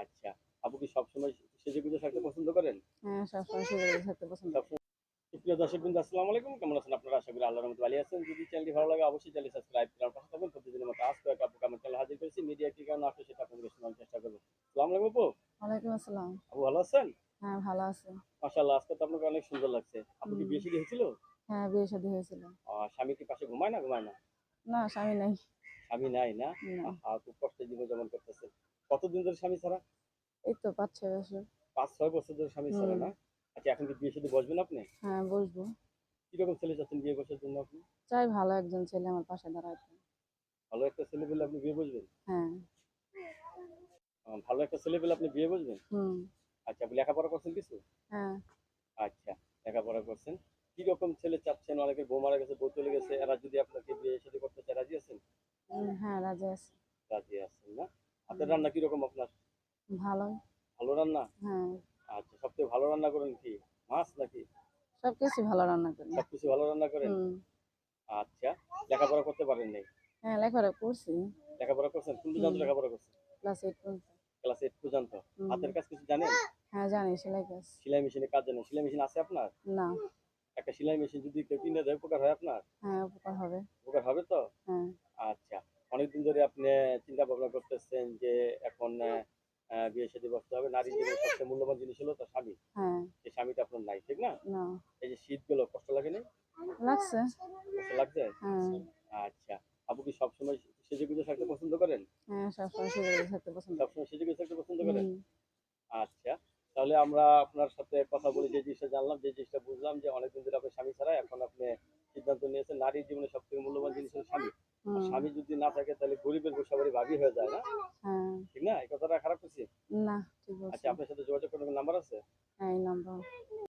আচ্ছা। আপু কি সবসময় সেজে গুজে থাকতে পছন্দ করেন? হ্যাঁ সবসময় সুযোগ থাকতে পছন্দ করি। সুপ্রিয় দর্শক বিন্দু আসসালামু আলাইকুম। কেমন আছেন আপনারা? আশা করি আল্লাহর রহমতে ভালো আছেন। যদি চ্যানেলটি ভালো লাগে অবশ্যই চ্যানেল সাবস্ক্রাইব করার পাশে থাকবেন। প্রতিদিনের মতো আজকে এক আপু আমার চ্যানেল হাজির করেছি মিডিয়া কি কারণে আসলে সেটা আপনাদের শোনার চেষ্টা করব। আসসালামু আলাইকুম আপু। ওয়ালাইকুম আসসালাম। আপু ভালো আছেন? হ্যাঁ ভালো আছে। মাশাআল্লাহ আজকে তো আপনাকে অনেক সুন্দর লাগছে। আপু কি বিয়ে শাদী হয়েছিল? হ্যাঁ বিয়ে শাদী হয়েছিল। স্বামী কি পাশে ঘুমায় না ঘুমায় না? না স্বামী নাই। স্বামী নাই না? খুব কষ্টে জীবন যেমন করতেছে কতদিন ধরে স্বামী ছাড়া? এই তো পাঁচ ছয় বছর। পাঁচ ছয় বছর ধরে স্বামী ছাড়া না? আচ্ছা এখন কি বিয়ে শাদী বসবেন আপনি? হ্যাঁ বসবো। কীরকম ছেলে চাচ্ছেন বিয়ে বসার জন্য আপনি? চাই ভালো একজন ছেলে আমার পাশে দাঁড়াইতে ভালো একটা ছেলে পেলে আপনি বিয়ে বসবেন? হ্যাঁ। ভালো একটা ছেলে পেলে আপনি বিয়ে বসবেন? হুম। আচ্ছা আপনি লেখাপড়া করছেন কিছু? হ্যাঁ। আচ্ছা লেখাপড়া করছেন। কি রকম ছেলে চাচ্ছেন? অনেকে বউ মারা গেছে বউ চলে গেছে। এরা যদি আপনাকে বিয়ে শাদী করতে চায় রাজি আছেন? হ্যাঁ রাজি আছে। আপনার রান্না কি রকম আপনার? ভালোই ভালো রান্না? হ্যাঁ। আচ্ছা সবথেকে ভালো রান্না করেন কি? মাছ নাকি? সব কিছু ভালো রান্না করি। সবকিছু ভালো রান্না করেন? আচ্ছা লেখাপড়া করতে পারেন নাই? হ্যাঁ লেখাপড়া করছি। লেখাপড়া করছেন? কোন পর্যন্ত। লেখাপড়া করছেন? ক্লাস এইট পর্যন্ত। ক্লাস এইট পর্যন্ত? হুম। হাতের কাজ কিছু জানেন? হ্যাঁ জানি সেলাই কাজ। সেলাই মেশিনে কাজ জানেন? সেলাই মেশিন আছে আপনার? না। একটা সেলাই মেশিন যদি কেউ কিনে দেয় উপকার হয় আপনার? হ্যাঁ উপকার হবে। উপকার হবে তো? হ্যাঁ। আচ্ছা। অনেকদিন ধরে আপনি চিন্তা ভাবনা করতেছেন যে এখন বিয়ে শাদী বসতে হবে। নারী জীবনের সবচেয়ে মূল্যবান জিনিস হলো তার স্বামী। হ্যাঁ। সেই স্বামীটা আপনার নাই ঠিক না? এই যে শীতগুলো কষ্ট লাগে না লাগছে। কষ্ট লাগছে? হ্যাঁ। আচ্ছা। আপু কি সবসময় সেজে গুজে থাকতে পছন্দ করেন? হ্যাঁ সবসময় সুযোগ থাকতে পছন্দ। সবসময় সেজে গুজে থাকতে পছন্দ করেন? আচ্ছা। তাহলে আমরা আপনার সাথে কথা বলে যে জিনিসটা জানলাম যে জিনিসটা বুঝলাম যে অনেকদিন ধরে আপনি স্বামী ছাড়া এখন আপনি সিদ্ধান্ত নিয়েছেন নারীর জীবনে সব থেকে মূল্যবান জিনিস হলো স্বামী। স্বামী যদি না থাকে তাহলে গরিবের সবারই ভাবি হয়ে যায় না? হ্যাঁ। ঠিক না? এই কথাটা খারাপ করছি? না আচ্ছা আপনার সাথে যোগাযোগ করার নাম্বার আছে? হ্যাঁ এই নাম্বার